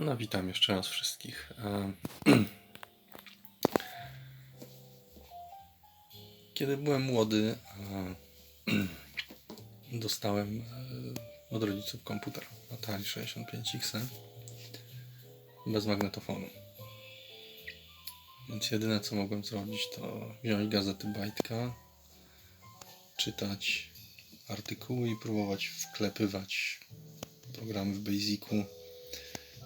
No, witam jeszcze raz wszystkich. E, Kiedy byłem młody, e, dostałem e, od rodziców komputer Atari 65X bez magnetofonu. Więc jedyne co mogłem zrobić to wziąć gazety Bajtka, czytać artykuły i próbować wklepywać programy w Basicu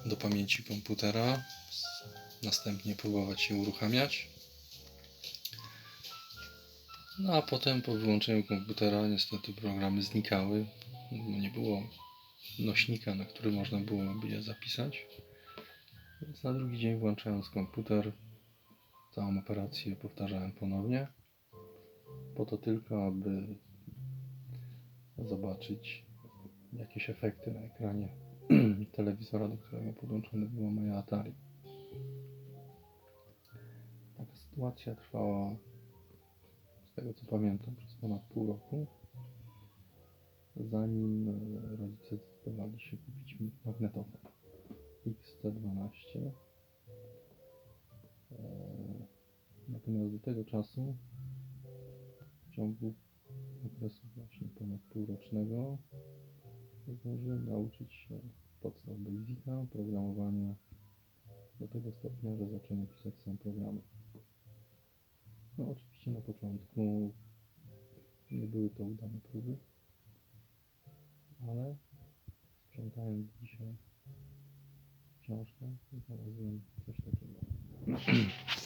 do pamięci komputera. Następnie próbować się uruchamiać. No a potem po wyłączeniu komputera niestety programy znikały. bo Nie było nośnika, na który można byłoby je zapisać. Więc na drugi dzień włączając komputer, całą operację powtarzałem ponownie. Po to tylko, aby zobaczyć jakieś efekty na ekranie telewizora, do którego podłączone było moje Atari. Taka sytuacja trwała, z tego co pamiętam, przez ponad pół roku, zanim e, rodzice zdecydowali się kupić mi magnetofon XC12. E, Natomiast do tego czasu, w ciągu okresu właśnie ponad półrocznego, zdążyłem nauczyć się podstaw Basica, programowania do tego stopnia, że zacząłem pisać sam programy. No oczywiście na początku nie były to udane próby, ale sprzątając dzisiaj książkę, znalazłem coś takiego.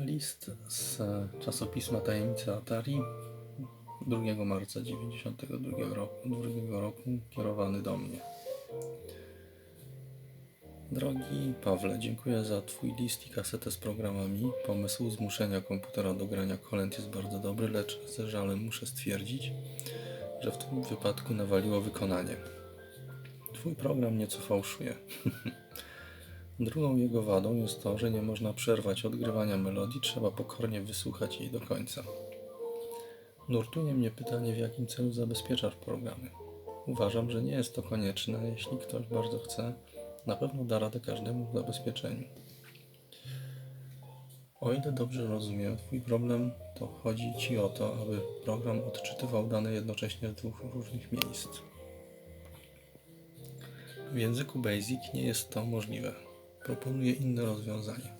List z czasopisma Tajemnice Atari 2 marca 1992 roku, 2 roku kierowany do mnie. Drogi Pawle, dziękuję za Twój list i kasetę z programami. Pomysł zmuszenia komputera do grania kolęd jest bardzo dobry, lecz ze żalem muszę stwierdzić, że w tym wypadku nawaliło wykonanie. Twój program nieco fałszuje. Drugą jego wadą jest to, że nie można przerwać odgrywania melodii, trzeba pokornie wysłuchać jej do końca. Nurtuje mnie pytanie, w jakim celu zabezpieczasz programy. Uważam, że nie jest to konieczne, jeśli ktoś bardzo chce, na pewno da radę każdemu w zabezpieczeniu. O ile dobrze rozumiem, Twój problem to chodzi Ci o to, aby program odczytywał dane jednocześnie z dwóch różnych miejsc. W języku BASIC nie jest to możliwe. Proponuję inne rozwiązanie.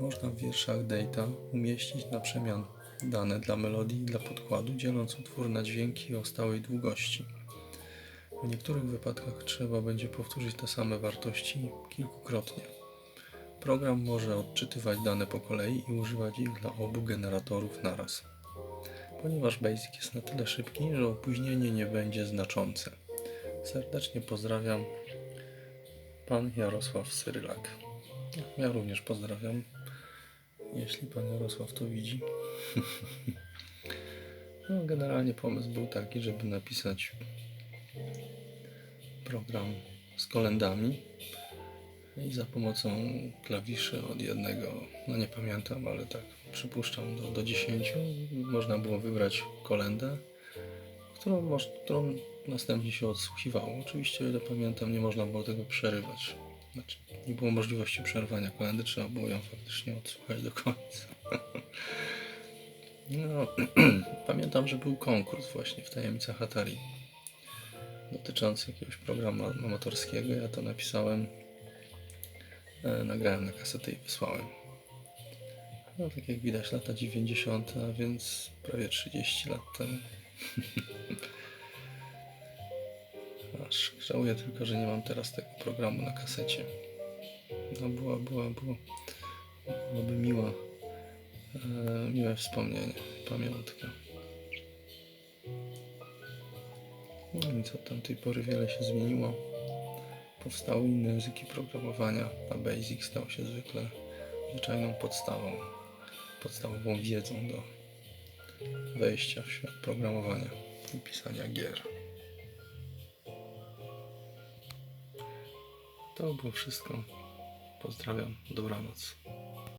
Można w wierszach data umieścić na przemian dane dla melodii i dla podkładu, dzieląc utwór na dźwięki o stałej długości. W niektórych wypadkach trzeba będzie powtórzyć te same wartości kilkukrotnie. Program może odczytywać dane po kolei i używać ich dla obu generatorów naraz. Ponieważ BASIC jest na tyle szybki, że opóźnienie nie będzie znaczące. Serdecznie pozdrawiam, pan Jarosław Cyrylak. Ja również pozdrawiam, jeśli pan Jarosław to widzi. No, generalnie pomysł był taki, żeby napisać program z kolendami i za pomocą klawiszy od jednego, no nie pamiętam, ale tak przypuszczam do, do 10 można było wybrać kolendę, którą, którą następnie się odsłuchiwało. Oczywiście, o ile pamiętam, nie można było tego przerywać. Znaczy, nie było możliwości przerwania kolendy, trzeba było ją faktycznie odsłuchać do końca. No, pamiętam, że był konkurs właśnie w tajemnicach Atari dotyczący jakiegoś programu amatorskiego. Ja to napisałem, e, nagrałem na kasetę i wysłałem. No, tak jak widać, lata 90., a więc prawie 30 lat temu. Aż żałuję tylko, że nie mam teraz tego programu na kasecie. No, była, była, była, byłaby miła, e, miłe wspomnienie, pamiątka. No nic od tamtej pory wiele się zmieniło. Powstały inne języki programowania, a Basic stał się zwykle zwyczajną podstawą, podstawową wiedzą do wejścia w świat programowania i pisania gier. To było wszystko. Pozdrawiam, dobranoc.